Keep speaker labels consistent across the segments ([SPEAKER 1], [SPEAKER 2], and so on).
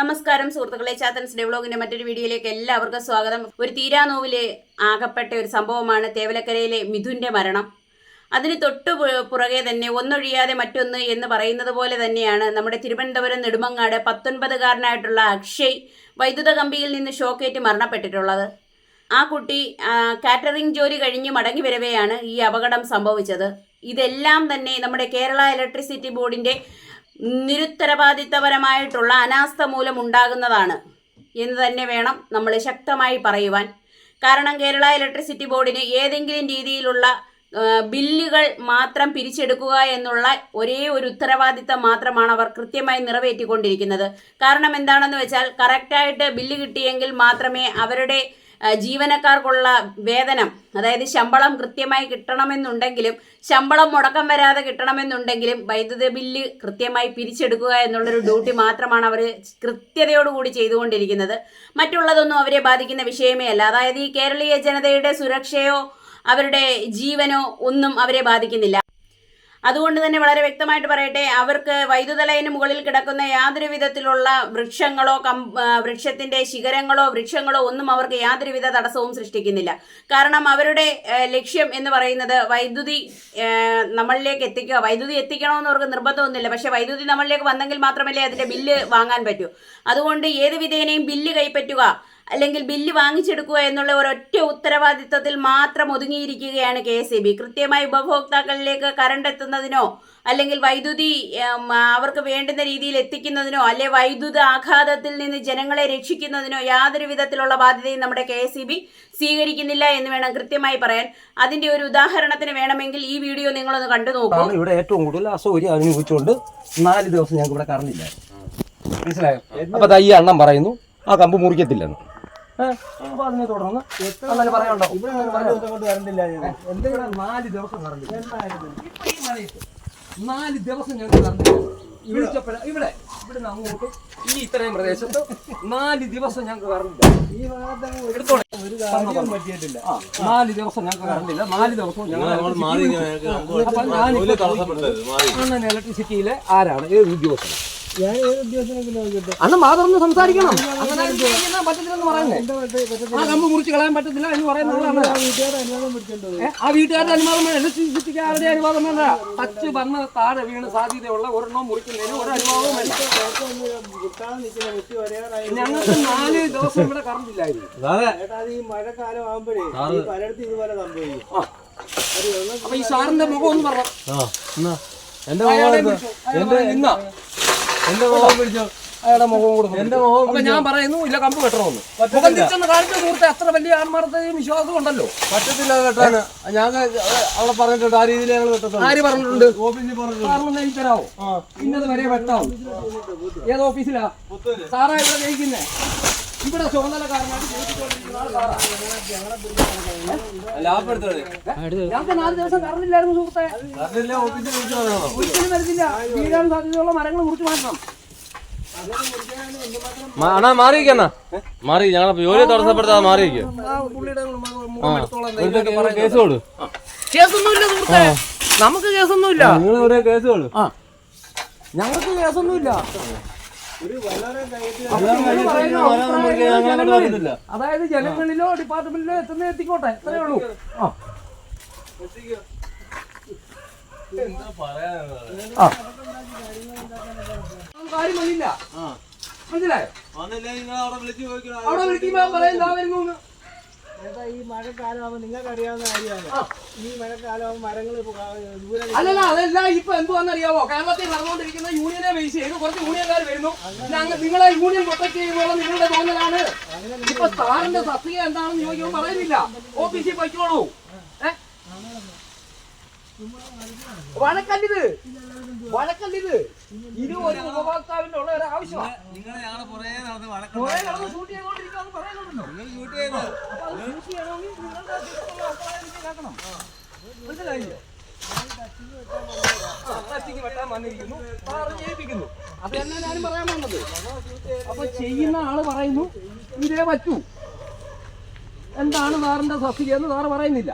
[SPEAKER 1] നമസ്കാരം സുഹൃത്തുക്കളെ ചാത്തൻസ് വ്ളോഗിന്റെ മറ്റൊരു വീഡിയോയിലേക്ക് എല്ലാവർക്കും സ്വാഗതം. ഒരു തീരാനോവിലെ ആകപ്പെട്ട ഒരു സംഭവമാണ് തേവലക്കരയിലെ മിഥുന്റെ മരണം. അതിന് തൊട്ടു പുറകെ തന്നെ ഒന്നൊഴിയാതെ മറ്റൊന്ന് എന്ന് പറയുന്നത് പോലെ തന്നെയാണ് നമ്മുടെ തിരുവനന്തപുരം നെടുമങ്ങാട് പത്തൊൻപതുകാരനായിട്ടുള്ള അക്ഷയ് വൈദ്യുത കമ്പിയിൽ നിന്ന് ഷോക്കേറ്റ് മരണപ്പെട്ടിട്ടുള്ളത്. ആ കുട്ടി കാറ്ററിംഗ് ജോലി കഴിഞ്ഞ് മടങ്ങി വരവെയാണ് ഈ അപകടം സംഭവിച്ചത്. ഇതെല്ലാം തന്നെ നമ്മുടെ കേരള ഇലക്ട്രിസിറ്റി ബോർഡിന്റെ നിരുത്തരവാദിത്തപരമായിട്ടുള്ള അനാസ്ഥ മൂലം ഉണ്ടാകുന്നതാണ് എന്ന് തന്നെ വേണം നമ്മൾ ശക്തമായി പറയുവാൻ. കാരണം കേരള ഇലക്ട്രിസിറ്റി ബോർഡിന് ഏതെങ്കിലും രീതിയിലുള്ള ബില്ലുകൾ മാത്രം പിരിച്ചെടുക്കുക എന്നുള്ള ഒരേ ഒരു ഉത്തരവാദിത്തം മാത്രമാണ് അവർ കൃത്യമായി നിറവേറ്റിക്കൊണ്ടിരിക്കുന്നത്. കാരണം എന്താണെന്ന് വെച്ചാൽ കറക്റ്റായിട്ട് ബില്ല് കിട്ടിയെങ്കിൽ മാത്രമേ അവരുടെ ജീവനക്കാർക്കുള്ള വേതനം അതായത് ശമ്പളം കൃത്യമായി കിട്ടണമെന്നുണ്ടെങ്കിലും ശമ്പളം മുടക്കം വരാതെ കിട്ടണമെന്നുണ്ടെങ്കിലും വൈദ്യുത ബില്ല് കൃത്യമായി പിരിച്ചെടുക്കുക എന്നുള്ളൊരു ഡ്യൂട്ടി മാത്രമാണ് അവർ കൃത്യതയോടുകൂടി ചെയ്തുകൊണ്ടിരിക്കുന്നത്. മറ്റുള്ളതൊന്നും അവരെ ബാധിക്കുന്ന വിഷയമേ അല്ല. അതായത് ഈ കേരളീയ ജനതയുടെ സുരക്ഷയോ അവരുടെ ജീവനോ ഒന്നും അവരെ ബാധിക്കുന്നില്ല. അതുകൊണ്ട് തന്നെ വളരെ വ്യക്തമായിട്ട് പറയട്ടെ അവർക്ക് വൈദ്യുത ലൈന് മുകളിൽ കിടക്കുന്ന യാതൊരു വിധത്തിലുള്ള വൃക്ഷങ്ങളോ കം വൃക്ഷത്തിന്റെ ശിഖരങ്ങളോ വൃക്ഷങ്ങളോ ഒന്നും അവർക്ക് യാതൊരു വിധ തടസ്സവും സൃഷ്ടിക്കുന്നില്ല. കാരണം അവരുടെ ലക്ഷ്യം എന്ന് പറയുന്നത് വൈദ്യുതി നമ്മളിലേക്ക് എത്തിക്കുക വൈദ്യുതി എത്തിക്കണമെന്ന് അവർക്ക് നിർബന്ധമൊന്നുമില്ല. പക്ഷേ വൈദ്യുതി നമ്മളിലേക്ക് വന്നെങ്കിൽ മാത്രമല്ലേ അതിന്റെ ബില്ല് വാങ്ങാൻ പറ്റൂ. അതുകൊണ്ട് ഏത് വിധേനയും ബില്ല് കൈപ്പറ്റുക അല്ലെങ്കിൽ ബില്ല് വാങ്ങിച്ചെടുക്കുക എന്നുള്ള ഒരൊറ്റ ഉത്തരവാദിത്തത്തിൽ മാത്രം ഒതുങ്ങിയിരിക്കുകയാണ് കെ എസ് ബി. കൃത്യമായി ഉപഭോക്താക്കളിലേക്ക് കറണ്ട് എത്തുന്നതിനോ അല്ലെങ്കിൽ വൈദ്യുതി അവർക്ക് വേണ്ടുന്ന രീതിയിൽ എത്തിക്കുന്നതിനോ അല്ലെ വൈദ്യുത ആഘാതത്തിൽ നിന്ന് ജനങ്ങളെ രക്ഷിക്കുന്നതിനോ യാതൊരു വിധത്തിലുള്ള ബാധ്യതയും നമ്മുടെ കെ എസ് ബി സ്വീകരിക്കുന്നില്ല എന്ന് വേണം കൃത്യമായി പറയാൻ. അതിന്റെ ഒരു ഉദാഹരണത്തിന് വേണമെങ്കിൽ ഈ വീഡിയോ നിങ്ങളൊന്ന് കണ്ടു നോക്കൂ.
[SPEAKER 2] ഇവിടെ ഏറ്റവും കൂടുതൽ അസൗകര്യം അനുഭവിച്ചുകൊണ്ട് നാല് ദിവസം ഞങ്ങൾക്ക് ഇവിടെ കറണ്ടില്ല മനസ്സിലായോ? അപ്പൊ ദാ ഈ അണ്ണം പറയുന്നു ആ കമ്പ് മുറിക്കത്തില്ലെന്ന്? അപ്പൊ അതിനെ തുടർന്ന് അങ്ങനെ പറയാനുണ്ടോ എന്തെങ്കിലും നാല് ദിവസം കറണ്ടില്ല ഇപ്പൊ ഈ മഴയത്ത് നാല് ദിവസം ഞങ്ങൾക്ക് കറണ്ടില്ല വിളിച്ചപ്പോഴ ഇവിടെ ഇവിടെ നിന്ന് അങ്ങോട്ട് ഈ ഇത്രയും പ്രദേശത്ത് നാല് ദിവസം ഞങ്ങൾക്ക് കറണ്ടില്ല എടുത്തോളെ.
[SPEAKER 3] പറ്റിയിട്ടില്ല.
[SPEAKER 2] ആ, നാല് ദിവസം ഞങ്ങൾക്ക് കറണ്ടില്ല നാല് ദിവസവും ഞങ്ങൾ അപ്പൊ ഞാൻ ഇലക്ട്രിസിറ്റിയിലെ ആരാണ്? ഏത് ഉദ്യോഗസ്ഥൻ
[SPEAKER 3] ഞാൻ
[SPEAKER 2] മാതൃന്ന് സംസാരിക്കണം. പറ്റത്തില്ലെന്ന് പറയുന്നേ. ആ കമ്പ് മുറിച്ച് കളയാൻ പറ്റത്തില്ല എന്ന് പറയുന്ന ആളാണ്
[SPEAKER 3] വീട്ടുകാരുടെ അനുവാദം പിടിച്ചോണ്ട് പോയി.
[SPEAKER 2] ഏ, ആ വീട്ടുകാരുടെ അനുവാദം വേണം ആരുടെ അനുവാദം വേണ്ട. ടച്ച് വന്ന് താഴെ വീണ് സാധ്യതയുള്ള ഒരെണ്ണം മുറിക്കുന്നതിന് ഒരു അനുവാദവും വേണ്ട. ഞങ്ങൾക്ക് നാല് ദിവസം ഇവിടെ കറണ്ട് ഇല്ലായിരുന്നു.
[SPEAKER 3] ഈ മഴക്കാലം ആകുമ്പോഴേ പലയിടത്തും ഇതുപോലെ സംഭവിക്കും.
[SPEAKER 2] അപ്പൊ ഈ സാറിന്റെ മുഖം ഒന്ന് പറഞ്ഞു
[SPEAKER 4] എന്റെ
[SPEAKER 2] അയാളെ വിളിച്ചു. അയാൾ പറഞ്ഞു, ഇന്നാ
[SPEAKER 4] എന്റെ മുഖം പിടിച്ചോ
[SPEAKER 2] അയാളുടെ മുഖം കൊടുക്കും
[SPEAKER 4] എന്റെ മുഖം
[SPEAKER 2] അപ്പൊ ഞാൻ പറയുന്നു ഇല്ല കമ്പ് കെട്ടണമെന്ന്. മുഖം തിരിച്ചൊന്ന് കാണിച്ച സുഹൃത്തെ അത്ര വലിയ ആത്മാർത്ഥതയും വിശ്വാസം ഉണ്ടല്ലോ.
[SPEAKER 4] പറ്റത്തില്ല കേട്ടാന്. ഞാൻ അവിടെ പറഞ്ഞിട്ടുണ്ട് ആ രീതിയിൽ ഞങ്ങൾ
[SPEAKER 2] ആര് പറഞ്ഞിട്ടുണ്ട്?
[SPEAKER 4] ഓഫീസിൽ പറഞ്ഞു
[SPEAKER 2] സാറിന് എഴുതി തരാവോ ഇന്നത് വരെ വെട്ടാവും ഏത് ഓഫീസിലാ? സാറാ ഇവിടെ ജയിക്കുന്നേ. ഇവിടെ ഞങ്ങൾക്ക് നാല് ദിവസം കറണ്ടില്ലായിരുന്നു സുഹൃത്തെ.
[SPEAKER 4] അതില്ല ഓഫീസിൽ വിളിച്ചു പറയണം
[SPEAKER 2] ഒരിക്കലും വരുന്നില്ല വീഴാൻ സാധ്യതയുള്ള മരങ്ങൾ മുറിച്ച് മാറ്റണം.
[SPEAKER 4] അണ്ണാ മാറിയിരിക്കണ്ണ മാറി ഞങ്ങളെ ജോലി തടസ്സപ്പെടുത്താതെ മാറിയിരിക്കും. കേസ് കൊടു
[SPEAKER 2] കേസൊന്നുമില്ല സുഹൃത്തെ. നമുക്ക് കേസൊന്നുമില്ല.
[SPEAKER 4] നിങ്ങൾ കേസ് കൊടു
[SPEAKER 2] ആ. ഞങ്ങൾക്ക് കേസൊന്നുമില്ല. അതായത് ജനങ്ങളിലോ ഡിപ്പാർട്ട്മെന്റിലോ എത്തുന്ന എത്തിക്കോട്ടെ. അത്രേ ഉള്ളൂ. മനസ്സിലായോ? അവിടെ വിളിക്കുമ്പോ പറയാൻ എന്താ വരുന്നു എന്ന്.
[SPEAKER 3] ഈ മഴക്കാലം ആകുമ്പോൾ നിങ്ങൾക്ക് അറിയാവുന്ന കാര്യമാണ് ഈ മഴക്കാലം ആകുമ്പോൾ മരങ്ങൾ ദൂരെ
[SPEAKER 2] അല്ലല്ല അതല്ല ഇപ്പൊ എന്തുവാന്നറിയാവോ കേരളത്തിൽ നടന്നുകൊണ്ടിരിക്കുന്ന യൂണിയനെ ബേസ് ചെയ്ത് കുറച്ച് യൂണിയൻകാർ വരുന്നു. ഞങ്ങൾ നിങ്ങളെ യൂണിയൻ പ്രൊട്ടക്ട് ചെയ്യുമ്പോൾ നിങ്ങളുടെ തോന്നലാണ്. ഇപ്പൊ സാറിന്റെ സത്യ എന്താണെന്ന് ചോദിക്കുമ്പോൾ പറയുന്നില്ല. ഓഫീസിൽ പോയിക്കോളൂ? വഴക്കല്ലിത്. വഴക്കല്ലിത്. ഇത് ഒരു ഉപഭോക്താവിന്റെ ഉള്ള ഒരു ആവശ്യമാണ് കുറെ നടന്ന് ഷൂട്ട് നടന്ന് അത് ഷൂട്ട് ചെയ്യണമെങ്കിൽ പറയുന്നുണ്ടോ നിങ്ങൾ ഷൂട്ട് കേൾക്കണം പറയാൻ വന്നത് അപ്പൊ ചെയ്യുന്ന ആൾ പറയുന്നു ഇതേ പറ്റൂ എന്താണ് സാറിന്റെ സസ്തിക എന്ന് സാറ് പറയുന്നില്ല?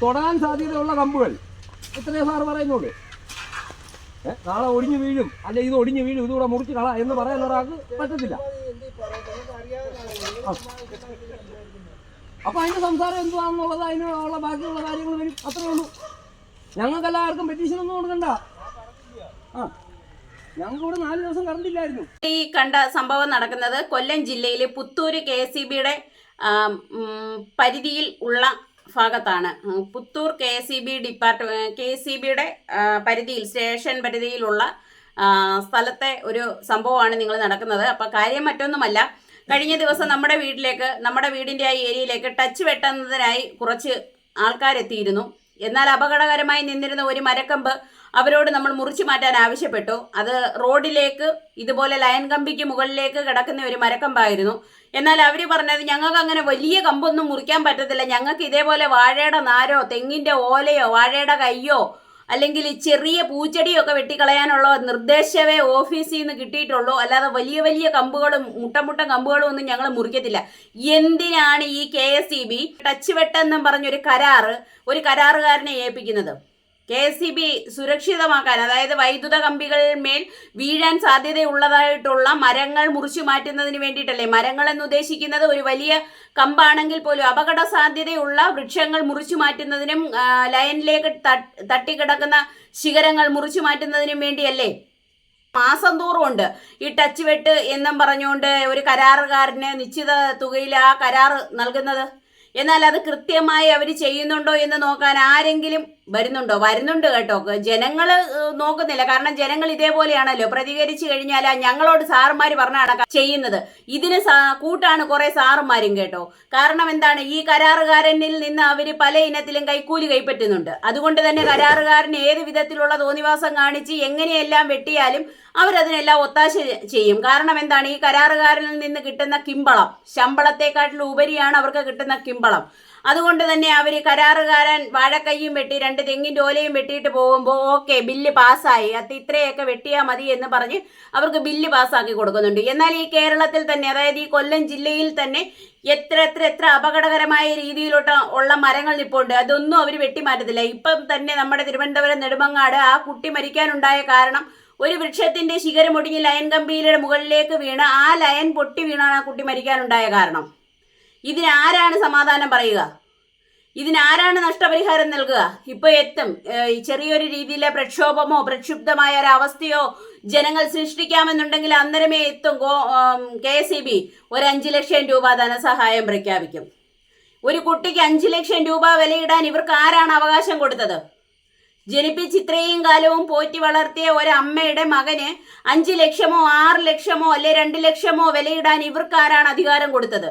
[SPEAKER 2] തൊടാൻ സാധ്യതയുള്ള കമ്പുകൾ ഇത്രയേ സാറ് പറയുന്നുള്ളൂ നാളെ ഒടിഞ്ഞു വീഴും അല്ലെ ഇത് ഒടിഞ്ഞു വീഴും ഇതുകൂടെ മുറിച്ച് കള എന്ന് പറയാൻ ഒരാൾക്ക് പറ്റത്തില്ല അപ്പൊ അതിന്റെ സംസാരം എന്തുവാണെന്നുള്ളത് ഉള്ള ബാക്കിയുള്ള കാര്യങ്ങൾ വരും. അത്രേ ഉള്ളൂ. ഞങ്ങൾക്ക് എല്ലാവർക്കും പെറ്റീഷൻ ഒന്നും കൊടുക്കണ്ട. ആ. നാല് ദിവസം
[SPEAKER 1] ഈ കണ്ട സംഭവം നടക്കുന്നത് കൊല്ലം ജില്ലയിലെ പുത്തൂര് കെ എസ് പരിധിയിൽ ഉള്ള ഭാഗത്താണ്. Puthur K S C B department K S C ബിയുടെ പരിധിയിൽ സ്റ്റേഷൻ പരിധിയിലുള്ള സ്ഥലത്തെ ഒരു സംഭവമാണ് നിങ്ങൾ നടക്കുന്നത്. അപ്പോൾ കാര്യം മറ്റൊന്നുമല്ല. കഴിഞ്ഞ ദിവസം നമ്മുടെ വീട്ടിലേക്ക് നമ്മുടെ വീടിന്റെ ആ ഏരിയയിലേക്ക് ടച്ച് വെട്ടുന്നതിനായി കുറച്ച് ആൾക്കാരെത്തിയിരുന്നു. എന്നാൽ അപകടകരമായി നിന്നിരുന്ന ഒരു മരക്കമ്പ് അവരോട് നമ്മൾ മുറിച്ചു മാറ്റാൻ ആവശ്യപ്പെട്ടു. അത് റോഡിലേക്ക് ഇതുപോലെ ലയൻ കമ്പിക്ക് മുകളിലേക്ക് കിടക്കുന്ന ഒരു മരക്കമ്പായിരുന്നു. എന്നാൽ അവർ പറഞ്ഞത് ഞങ്ങൾക്ക് അങ്ങനെ വലിയ കമ്പൊന്നും മുറിക്കാൻ പറ്റത്തില്ല. ഞങ്ങൾക്ക് ഇതേപോലെ വാഴയുടെ നാരോ തെങ്ങിന്റെ ഓലയോ വാഴയുടെ കയ്യോ അല്ലെങ്കിൽ ചെറിയ പൂച്ചെടിയൊക്കെ വെട്ടിക്കളയാനുള്ള നിർദ്ദേശമേ ഓഫീസിൽ നിന്ന് കിട്ടിയിട്ടുള്ളൂ. അല്ലാതെ വലിയ വലിയ കമ്പുകളും മുട്ടമുട്ട കമ്പുകളും ഒന്നും ഞങ്ങൾ മുറിക്കത്തില്ല. എന്തിനാണ് ഈ K S E B touch വെട്ടെന്നും പറഞ്ഞൊരു കരാറ് ഒരു കരാറുകാരനെ ഏൽപ്പിക്കുന്നത്? കെ എസ് സി ബി സുരക്ഷിതമാക്കാൻ അതായത് വൈദ്യുത കമ്പികളിന്മേൽ വീഴാൻ സാധ്യതയുള്ളതായിട്ടുള്ള മരങ്ങൾ മുറിച്ചു മാറ്റുന്നതിന് വേണ്ടിയിട്ടല്ലേ? മരങ്ങൾ എന്ന് ഉദ്ദേശിക്കുന്നത് ഒരു വലിയ കമ്പാണെങ്കിൽ പോലും അപകട സാധ്യതയുള്ള വൃക്ഷങ്ങൾ മുറിച്ചു മാറ്റുന്നതിനും ലൈനിലേക്ക് തട്ട്- തട്ടിക്കിടക്കുന്ന ശിഖരങ്ങൾ മുറിച്ചു മാറ്റുന്നതിനും വേണ്ടിയല്ലേ? മാസം തോറും ഉണ്ട്. ഈ ടച്ച് വെട്ട് എന്നും പറഞ്ഞുകൊണ്ട് ഒരു കരാറുകാരന് നിശ്ചിത തുകയിൽ ആ കരാർ നൽകുന്നത്. എന്നാൽ അത് കൃത്യമായി അവർ ചെയ്യുന്നുണ്ടോ എന്ന് നോക്കാൻ ആരെങ്കിലും വരുന്നുണ്ടോ? വരുന്നുണ്ട് കേട്ടോ. ജനങ്ങൾ നോക്കുന്നില്ല. കാരണം ജനങ്ങൾ ഇതേപോലെയാണല്ലോ. പ്രതികരിച്ചു കഴിഞ്ഞാൽ ഞങ്ങളോട് സാറുമാർ പറഞ്ഞാണ് ചെയ്യുന്നത്. ഇതിന് കൂട്ടാണ് കുറെ സാറുമാരും കേട്ടോ. കാരണം എന്താണ്? ഈ കരാറുകാരനിൽ നിന്ന് അവർ പല ഇനത്തിലും കൈക്കൂലി കൈപ്പറ്റുന്നുണ്ട്. അതുകൊണ്ട് തന്നെ കരാറുകാരന് ഏത് വിധത്തിലുള്ള തോന്നിവാസം കാണിച്ച് എങ്ങനെയെല്ലാം വെട്ടിയാലും അവരതിനെല്ലാം ഒത്താശ ചെയ്യും. കാരണം എന്താണ്? ഈ കരാറുകാരനിൽ നിന്ന് കിട്ടുന്ന കിമ്പളം ശമ്പളത്തെക്കാട്ടിലും ഉപരിയാണ് അവർക്ക് കിട്ടുന്ന കിമ്പളം. അതുകൊണ്ട് തന്നെ അവർ കരാറുകാരൻ വാഴക്കൈയും വെട്ടി രണ്ട് തെങ്ങിന്റെ ഓലയും വെട്ടിയിട്ട് പോകുമ്പോൾ ഓക്കെ ബില്ല് പാസ്സായി. അത് ഇത്രയൊക്കെ വെട്ടിയാൽ മതി എന്ന് പറഞ്ഞ് അവർക്ക് ബില്ല് പാസ്സാക്കി കൊടുക്കുന്നുണ്ട്. എന്നാൽ ഈ കേരളത്തിൽ തന്നെ അതായത് ഈ കൊല്ലം ജില്ലയിൽ തന്നെ എത്ര എത്ര എത്ര അപകടകരമായ രീതിയിലോട്ട് ഉള്ള മരങ്ങൾ നിൽപ്പുണ്ട് അതൊന്നും അവർ വെട്ടിമാറ്റത്തില്ല. ഇപ്പം തന്നെ നമ്മുടെ തിരുവനന്തപുരം നെടുമങ്ങാട് ആ കുട്ടി മരിക്കാനുണ്ടായ കാരണം ഒരു വൃക്ഷത്തിന്റെ ശിഖരം ഒടിഞ്ഞ് ലയൻ കമ്പിയിലെ മുകളിലേക്ക് വീണ് ആ ലയൻ പൊട്ടി വീണാണ് ആ കുട്ടി മരിക്കാനുണ്ടായ കാരണം. ഇതിനാരാണ് സമാധാനം പറയുക? ഇതിനാരാണ് നഷ്ടപരിഹാരം നൽകുക? ഇപ്പോൾ എത്തും. ചെറിയൊരു രീതിയിലെ പ്രക്ഷോഭമോ പ്രക്ഷുബ്ധമായ ഒരു അവസ്ഥയോ ജനങ്ങൾ സൃഷ്ടിക്കാമെന്നുണ്ടെങ്കിൽ അന്നേരമേ എത്തും. കെ എസ് ഇ ബി ഒരു അഞ്ച് ലക്ഷം രൂപ ധനസഹായം പ്രഖ്യാപിക്കും. ഒരു കുട്ടിക്ക് അഞ്ച് ലക്ഷം രൂപ വിലയിടാൻ ഇവർക്ക് ആരാണ് അവകാശം കൊടുത്തത്? ജനിപ്പിച്ച് ഇത്രയും കാലവും പോറ്റി വളർത്തിയ ഒരമ്മയുടെ മകന് അഞ്ച് ലക്ഷമോ ആറ് ലക്ഷമോ അല്ലെ രണ്ട് ലക്ഷമോ വിലയിടാൻ ഇവർക്ക് ആരാണ് അധികാരം കൊടുത്തത്?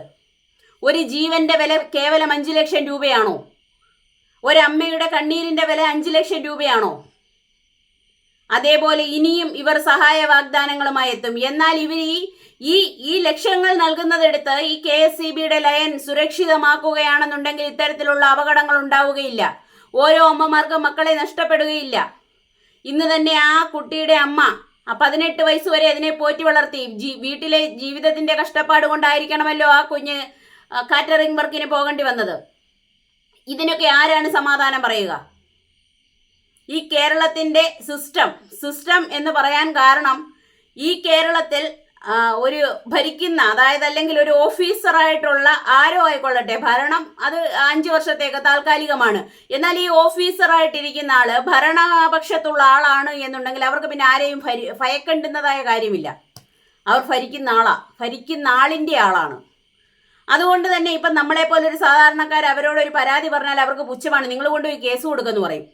[SPEAKER 1] ഒരു ജീവന്റെ വില കേവലം അഞ്ച് ലക്ഷം രൂപയാണോ? ഒരമ്മയുടെ കണ്ണീരിന്റെ വില അഞ്ച് ലക്ഷം രൂപയാണോ? അതേപോലെ ഇനിയും ഇവർ സഹായ വാഗ്ദാനങ്ങളുമായി എത്തും. എന്നാൽ ഇവർ ഈ ഈ ലക്ഷ്യങ്ങൾ നൽകുന്നതെടുത്ത് ഈ കെ എസ് സി ബിയുടെ ലയൻ സുരക്ഷിതമാക്കുകയാണെന്നുണ്ടെങ്കിൽ ഇത്തരത്തിലുള്ള അപകടങ്ങൾ ഉണ്ടാവുകയില്ല. ഓരോ അമ്മമാർക്കും മക്കളെ നഷ്ടപ്പെടുകയില്ല. ഇന്ന് തന്നെ ആ കുട്ടിയുടെ അമ്മ പതിനെട്ട് വയസ്സ് വരെ അതിനെ പോറ്റി വളർത്തി. വീട്ടിലെ ജീവിതത്തിന്റെ കഷ്ടപ്പാട് കൊണ്ടായിരിക്കണമല്ലോ ആ കുഞ്ഞ് കാറ്ററിംഗ് വർക്കിന് പോകേണ്ടി വന്നത്. ഇതിനൊക്കെ ആരാണ് സമാധാനം പറയുക? ഈ കേരളത്തിന്റെ സിസ്റ്റം സിസ്റ്റം എന്ന് പറയാൻ കാരണം ഈ കേരളത്തിൽ ഒരു ഭരിക്കുന്ന അതായത് അല്ലെങ്കിൽ ഒരു ഓഫീസറായിട്ടുള്ള ആരോ ആയിക്കൊള്ളട്ടെ ഭരണം അത് അഞ്ച് വർഷത്തേക്ക് താൽക്കാലികമാണ്. എന്നാൽ ഈ ഓഫീസറായിട്ടിരിക്കുന്ന ആൾ ഭരണപക്ഷത്തുള്ള ആളാണ് എന്നുണ്ടെങ്കിൽ അവർക്ക് പിന്നെ ആരെയും ഭരി ഭയക്കേണ്ടുന്നതായ കാര്യമില്ല. അവർ ഭരിക്കുന്ന ആളാ ഭരിക്കുന്ന ആളിന്റെ ആളാണ്. അതുകൊണ്ട് തന്നെ ഇപ്പം നമ്മളെ പോലെ ഒരു സാധാരണക്കാർ അവരോട് ഒരു പരാതി പറഞ്ഞാൽ അവർക്ക് പുച്ഛമാണ്. നിങ്ങൾ കൊണ്ടുപോയി കേസ് കൊടുക്കുമെന്ന് പറയും.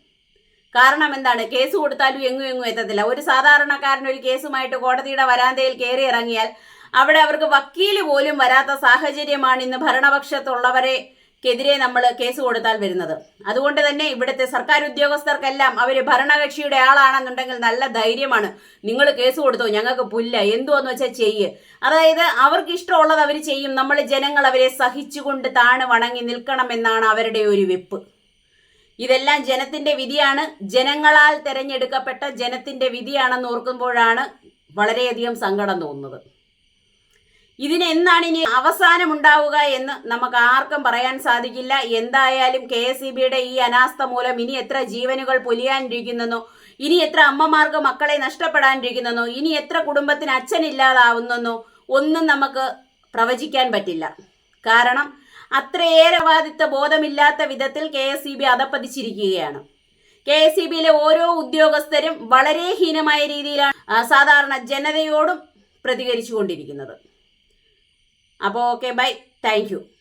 [SPEAKER 1] കാരണം എന്താണ്? കേസ് കൊടുത്താലും എങ്ങും എങ്ങും എത്തത്തില്ല. ഒരു സാധാരണക്കാരൻ ഒരു കേസുമായിട്ട് കോടതിയുടെ വരാന്തയിൽ കയറി ഇറങ്ങിയാൽ അവിടെ അവർക്ക് വക്കീൽ പോലും വരാത്ത സാഹചര്യമാണ് ഇന്ന് ഭരണപക്ഷത്തുള്ളവരെ ക്കെതിരെ നമ്മൾ കേസ് കൊടുത്താൽ വരുന്നത്. അതുകൊണ്ട് തന്നെ ഇവിടുത്തെ സർക്കാർ ഉദ്യോഗസ്ഥർക്കെല്ലാം അവർ ഭരണകക്ഷിയുടെ ആളാണെന്നുണ്ടെങ്കിൽ നല്ല ധൈര്യമാണ്. നിങ്ങൾ കേസ് കൊടുത്തോ ഞങ്ങൾക്ക് പുല്ല എന്തുവെന്ന് വെച്ചാൽ ചെയ്യ്. അതായത് അവർക്ക് ഇഷ്ടമുള്ളത് അവർ ചെയ്യും. നമ്മൾ ജനങ്ങൾ അവരെ സഹിച്ചുകൊണ്ട് താണ് വണങ്ങി നിൽക്കണമെന്നാണ് അവരുടെ ഒരു വെപ്പ്. ഇതെല്ലാം ജനത്തിന്റെ വിധിയാണ്. ജനങ്ങളാൽ തെരഞ്ഞെടുക്കപ്പെട്ട ജനത്തിന്റെ വിധിയാണെന്ന് ഓർക്കുമ്പോഴാണ് വളരെയധികം സങ്കടം തോന്നുന്നത്. ഇതിന് ഇനി അവസാനം ഉണ്ടാവുക എന്ന് നമുക്ക് ആർക്കും പറയാൻ സാധിക്കില്ല. എന്തായാലും കെ എസ് ഈ അനാസ്ഥ മൂലം ഇനി എത്ര ജീവനുകൾ പൊലിയാനിരിക്കുന്നെന്നോ ഇനി എത്ര അമ്മമാർക്ക് മക്കളെ നഷ്ടപ്പെടാനിരിക്കുന്നെന്നോ ഇനി എത്ര കുടുംബത്തിന് അച്ഛനില്ലാതാവുന്നെന്നോ ഒന്നും നമുക്ക് പ്രവചിക്കാൻ പറ്റില്ല. കാരണം അത്രയേറെ ബാധിത്ത ബോധമില്ലാത്ത വിധത്തിൽ കെ എസ് ഇ ബി അതപ്പതിച്ചിരിക്കുകയാണ് കെ എസ് ഇ ബിയിലെ ഓരോ ഉദ്യോഗസ്ഥരും വളരെ ഹീനമായ രീതിയിലാണ് സാധാരണ ജനതയോടും പ്രതികരിച്ചു കൊണ്ടിരിക്കുന്നത് അപ്പോൾ ഓക്കെ ബൈ. താങ്ക്